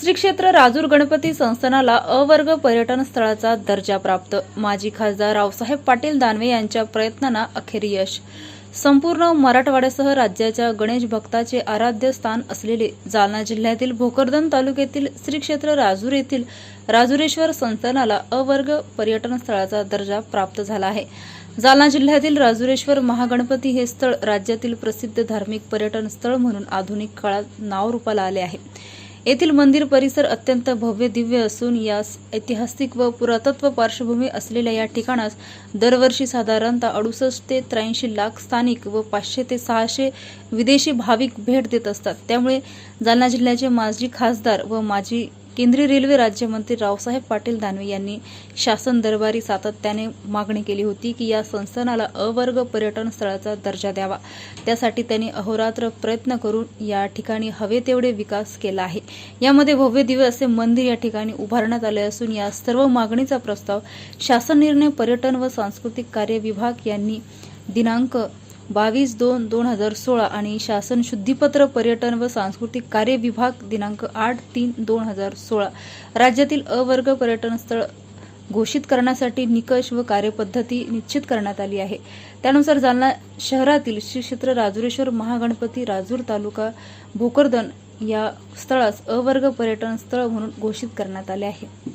श्री क्षेत्र राजूर गणपती संस्थानाला अवर्ग पर्यटन स्थळाचा दर्जा प्राप्त. माजी खासदार रावसाहेब पाटील दानवे यांच्या प्रयत्नांना अखेर यश. संपूर्ण मराठवाड्यासह राज्याच्या गणेश भक्ताचे आराध्य स्थान असलेले जालना जिल्ह्यातील भोकरदन तालुक्यातील श्री क्षेत्र राजूर येथील राजुरेश्वर संस्थानाला अवर्ग पर्यटन स्थळाचा दर्जा प्राप्त झाला आहे. जालना जिल्ह्यातील राजुरेश्वर महागणपती हे स्थळ राज्यातील प्रसिद्ध धार्मिक पर्यटन स्थळ म्हणून आधुनिक काळात नाव रूपाला आले आहे. येथील मंदिर परिसर अत्यंत भव्य दिव्य असून यास ऐतिहासिक व पुरातत्व पार्श्वभूमी असलेल्या या ठिकाणास दरवर्षी साधारणतः अडुसष्ट ते त्र्याऐंशी लाख स्थानिक व पाचशे ते सहाशे विदेशी भाविक भेट देत असतात. त्यामुळे जालना जिल्ह्याचे माजी खासदार व माजी केंद्रीय रेल्वे राज्यमंत्री रावसाहेब पाटील दानवे यांनी शासन दरबारी सातत्याने मागणी केली होती की या संस्थानाला अवर्ग पर्यटन स्थळाचा दर्जा द्यावा. त्यासाठी त्यांनी अहोरात्र प्रयत्न करून या ठिकाणी हवे तेवढे विकास केला आहे. यामध्ये भव्य दिव्य असे मंदिर या ठिकाणी उभारण्यात आले असून या सर्व मागणीचा प्रस्ताव शासन निर्णय पर्यटन व सांस्कृतिक कार्य विभाग यांनी दिनांक बावीस दोन दोन हजार सोळा आणि शासन शुद्धीपत्र पर्यटन व सांस्कृतिक कार्य विभाग दिनांक आठ तीन दोन हजार सोळा. राज्यातील अवर्ग पर्यटन स्थळ घोषित करण्यासाठी निकष व कार्यपद्धती निश्चित करण्यात आली आहे. त्यानुसार जालना शहरातील श्री क्षेत्र राजुरेश्वर महागणपती राजूर तालुका भोकरदन या स्थळास अवर्ग पर्यटन स्थळ म्हणून घोषित करण्यात आले आहे.